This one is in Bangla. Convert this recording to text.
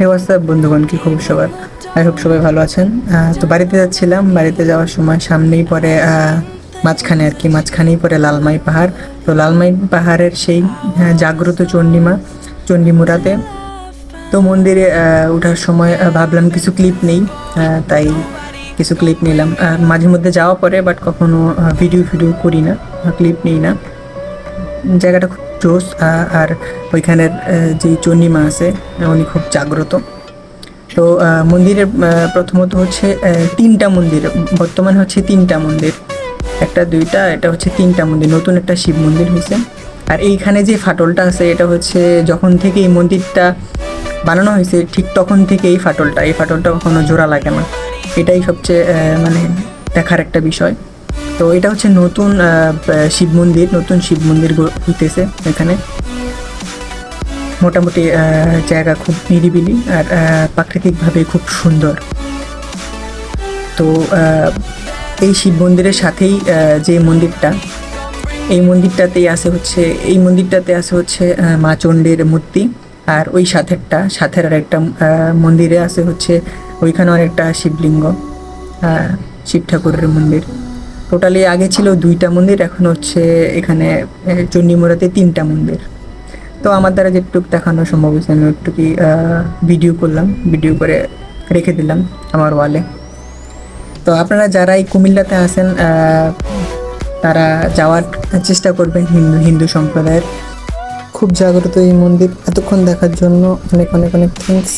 হে হোয়াটসঅ্যাপ বন্ধুগণ কি খবর সবার, আই হোপ সবাই ভালো আছেন। তো বাড়িতে যাচ্ছিলাম, বাড়িতে যাওয়ার সময় সামনেই পরে মাঝখানে আর কি, মাঝখানেই পরে লালমাই পাহাড়। তো লালমাই পাহাড়ের সেই জাগ্রত চণ্ডীমা চণ্ডীমুড়াতে তো মন্দিরে ওঠার সময় ভাবলাম কিছু ক্লিপ নেই তাই কিছু ক্লিপ নিলাম। মাঝে মধ্যে যাওয়া পরে বাট কখনো ভিডিও ফিডিও করি না, ক্লিপ নিই না। জায়গাটা খুব জোস আর ওইখানের যে চণ্ডীমা আছে, উনি খুব জাগ্রত। তো মন্দিরের প্রথমত হচ্ছে তিনটা মন্দির, বর্তমানে হচ্ছে তিনটা মন্দির। একটা, দুইটা, এটা হচ্ছে তিনটা মন্দির, নতুন একটা শিব মন্দির হয়েছে। আর এইখানে যে ফাটলটা আছে, এটা হচ্ছে যখন থেকে এই মন্দিরটা বানানো হয়েছে, ঠিক তখন থেকে এই ফাটলটা এই ফাটলটা কখনো জোড়া লাগে না। এটাই সবচেয়ে মানে দেখার একটা বিষয়। তো এটা হচ্ছে নতুন শিব মন্দির, নতুন শিব মন্দির হইতেছে এখানে। মোটামুটি জায়গা খুব নিরিবিলি আর প্রাকৃতিকভাবে খুব সুন্দর। তো এই শিব মন্দিরের সাথেই যে মন্দিরটা, এই মন্দিরটাতেই আছে হচ্ছে, এই মন্দিরটাতে আছে হচ্ছে মা চণ্ডীর মূর্তি আর ওই সাথেরটা, সাথের আর একটা মন্দিরে আছে হচ্ছে ওইখানে অনেকটা শিবলিঙ্গ শিব ঠাকুরের মন্দির। টোটালি আগে ছিল দুইটা মন্দির, এখন হচ্ছে এখানে চণ্ডীমুড়াতে তিনটা মন্দির। তো আমার দ্বারা যেটুকু দেখানো সম্ভব হয়েছে, আমি একটুকি ভিডিও করলাম ভিডিও করে রেখে দিলাম আমার ওয়ালে তো আপনারা যারা এই কুমিল্লাতে আসেন তারা যাওয়ার চেষ্টা করবেন হিন্দু হিন্দু সম্প্রদায়ের। খুব জাগ্রত এই মন্দির, এতক্ষণ দেখার জন্য অনেক অনেক অনেক থ্যাংকস